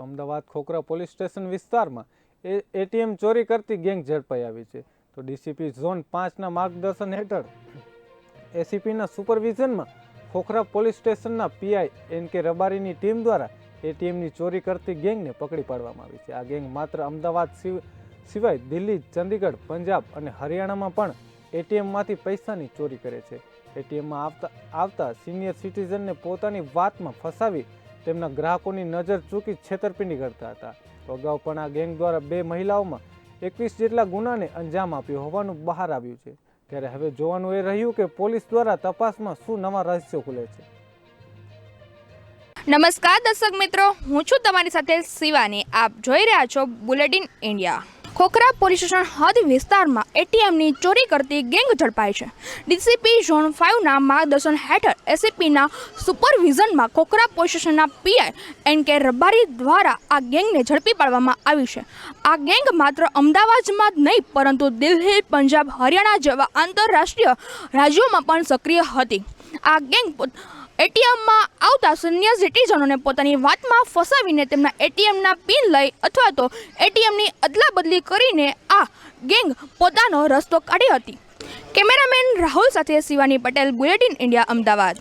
તો Ahmedabad Khokhra police station વિસ્તારમાં એ ATM ચોરી કરતી ગેંગ ઝડપાઈ આવી છે. તો ડીસીપી ઝોન પાંચના માર્ગદર્શન હેઠળ એસીપીના સુપરવિઝનમાં ખોખરા પોલીસ સ્ટેશનના પીઆઈ એન કે રબારીની ટીમ દ્વારા એટીએમની ચોરી કરતી ગેંગને પકડી પાડવામાં આવી છે. આ ગેંગ માત્ર અમદાવાદ સિવાય દિલ્હી, ચંદીગઢ, પંજાબ અને હરિયાણામાં પણ એટીએમમાંથી પૈસાની ચોરી કરે છે. એટીએમમાં આવતા આવતા સિનિયર સિટીઝનને પોતાની વાતમાં ફસાવી તેમના ગ્રાહકોની નજર ચૂકી છેતરપિંડી કરતા હતા. તો અગાઉ પણ આ ગેંગ દ્વારા બે મહિલાઓમાં એકવીસ જેટલા ગુનાને અંજામ આપ્યો હોવાનું બહાર આવ્યું છે. ત્યારે હવે જોવાનું એ રહ્યું કે પોલીસ દ્વારા તપાસમાં શું નવા રહસ્યો ખુલે છે. નમસ્કાર દર્શક મિત્રો, હું છું તમારી સાથે શિવાની. આપ જોઈ રહ્યા છો bulletin India. Khokhra police station હદ વિસ્તારમાં એટીએમની ચોરી કરતી ગેંગ ઝડપાઈ છે. ડીસીપી ઝોન ફાઇવના માર્ગદર્શન હેઠળ એસીપીના સુપરવિઝનમાં ખોખરા પોલીસ સ્ટેશનના પીઆઈ એન કે રબારી દ્વારા આ ગેંગને ઝડપી પાડવામાં આવી છે. આ ગેંગ માત્ર અમદાવાદમાં જ નહીં, પરંતુ દિલ્હી, પંજાબ, હરિયાણા જેવા આંતરરાષ્ટ્રીય રાજ્યોમાં પણ સક્રિય હતી. આ ગેંગ એટીએમમાં આવતા સિનિયર સિટીઝનોને પોતાની વાતમાં ફસાવીને તેમના એટીએમના પિન લઈ અથવા તો એટીએમની અદલા બદલી કરીને આ ગેંગ પોતાનો રસ્તો કાઢી હતી. કેમેરામેન રાહુલ સાથે શિવાની પટેલ, બુલેટિન ઇન્ડિયા, અમદાવાદ.